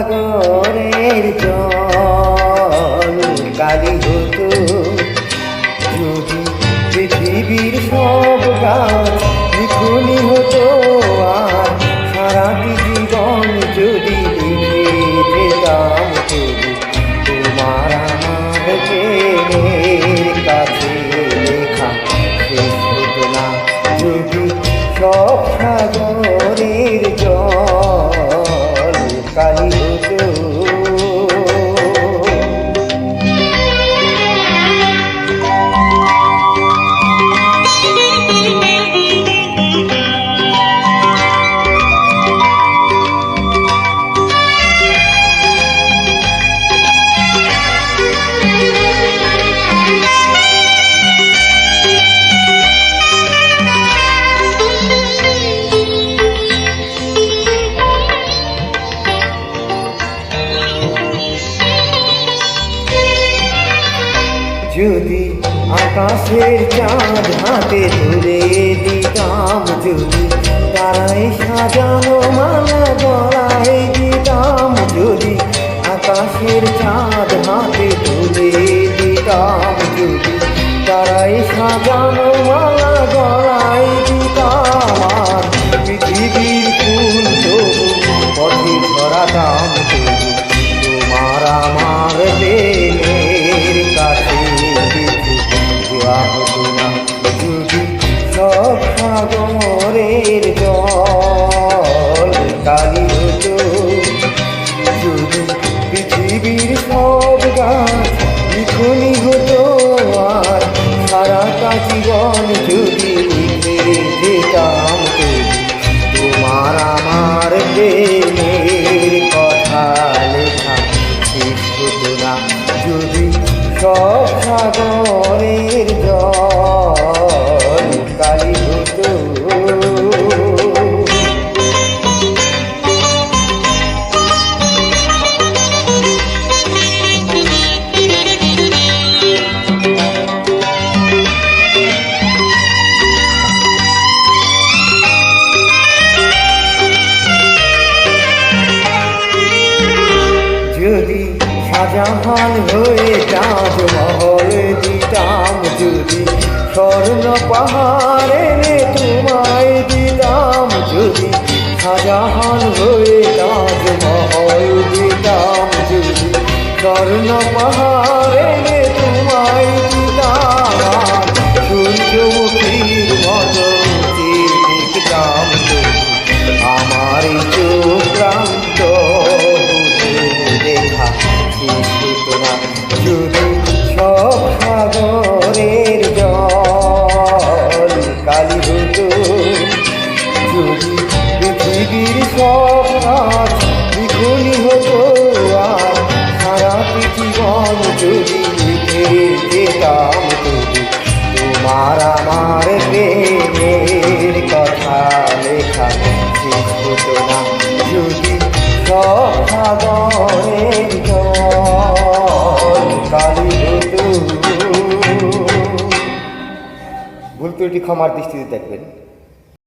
go কালি হতো যদি আকাশের চাঁদ হাতে ধরে দিতাম যদি তারাই সাজানো মালা গলায় দেওয়া হতো না যদি সব পৃথিবীর সব গাছ লিখনি হতো আর জীবন যদি যেতাম তোমার আমার প্রেমের কথা লেখা যদি সব সাগরের শাহজাহান হয়ে চাঁদ মহল দিতাম যদি। স্বর্ণ পাহাড়ে রে তোমায় দিতাম যদি। শাহজাহান হয়ে তাজমহল দিতাম যদি। স্বর্ণ পাহাড়ে এনে সব গাছ লিখনি হতো কথা লেখা শেষ হতো না যদি সব সাগরের জল ক্ষমার দৃষ্টিতে দেখবেন।